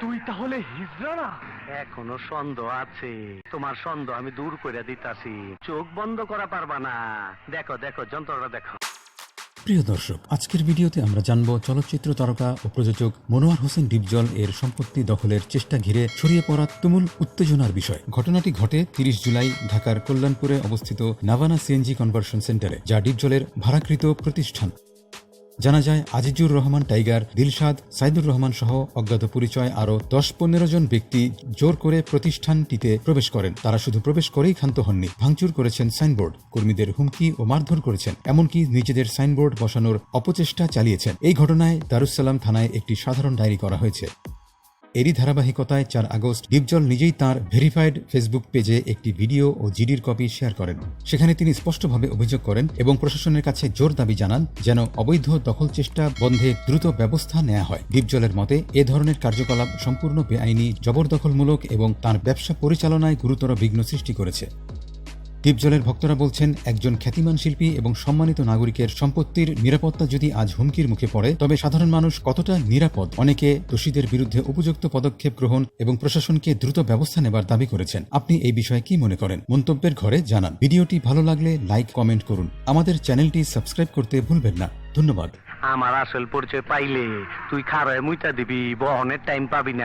তুই তাহলে হিজড়া না? এখনও সন্দেহ আছে। তোমার সন্দেহ আমি দূর করে দিতাছি। চোখ বন্ধ করা পারবা না। দেখো দেখো যন্ত্রটা দেখো। প্রিয় দর্শক আজকের ভিডিওতে আমরা জানব চলচ্চিত্র তারকা ও প্রযোজক মনোয়ার হোসেন ডিপজল এর সম্পত্তি দখলের চেষ্টা ঘিরে ছড়িয়ে পড়া তুমুল উত্তেজনার বিষয়। ঘটনাটি ঘটে তিরিশ জুলাই ঢাকার কল্যাণপুরে অবস্থিত নাভানা সিএনজি কনভার্সন সেন্টারে যা ডিপজলের ভাড়াকৃত প্রতিষ্ঠান। জানা যায়, আজিজুর রহমান টাইগার, দিলশাদ সাইদুর রহমান সহ অজ্ঞাত পরিচয় আরও দশ পনেরো জন ব্যক্তি জোর করে প্রতিষ্ঠানটিতে প্রবেশ করেন। তারা শুধু প্রবেশ করেই ক্ষান্ত হননি, ভাঙচুর করেছেন সাইনবোর্ড। কর্মীদের হুমকি ও মারধর করেছেন, এমনকি নিজেদের সাইনবোর্ড বসানোর অপচেষ্টা চালিয়েছেন। এই ঘটনায় দারুসালাম থানায় একটি সাধারণ ডায়েরি করা হয়েছে। এরই ধারাবাহিকতায় চার আগস্ট ডিপজল নিজেই তার ভেরিফাইড ফেসবুক পেজে একটি ভিডিও ও জিডির কপি শেয়ার করেন। সেখানে তিনি স্পষ্টভাবে অভিযোগ করেন এবং প্রশাসনের কাছে জোর দাবি জানান যেন অবৈধ দখল চেষ্টা বন্ধে দ্রুত ব্যবস্থা নেওয়া হয়। ডিপজলের মতে, এ ধরনের কার্যকলাপ সম্পূর্ণ বেআইনি, জবরদখলমূলক এবং তার ব্যবসা পরিচালনায় গুরুতর বিঘ্ন সৃষ্টি করেছে। দ্বীপজলের ভক্তরা বলছেন, একজন খ্যাতিমান শিল্পী এবং সম্মানিত নাগরিকের সম্পত্তির নিরাপত্তা যদি আজ হুমকির মুখে পড়ে, তবে সাধারণ মানুষ কতটা নিরাপদ? অনেকে দোষীদের বিরুদ্ধে উপযুক্ত পদক্ষেপ গ্রহণ এবং প্রশাসনকে দ্রুত ব্যবস্থা নেবার দাবি করেছেন। আপনি এই বিষয়ে কি মনে করেন? মন্তব্যের ঘরে জানান। ভিডিওটি ভালো লাগলে লাইক, কমেন্ট করুন। আমাদের চ্যানেলটি সাবস্ক্রাইব করতে ভুলবেন না। ধন্যবাদ। আমার আসল পরিচয় পাইলে তুই খারায় মুইতা দিবি, বহনের টাইম পাবি না।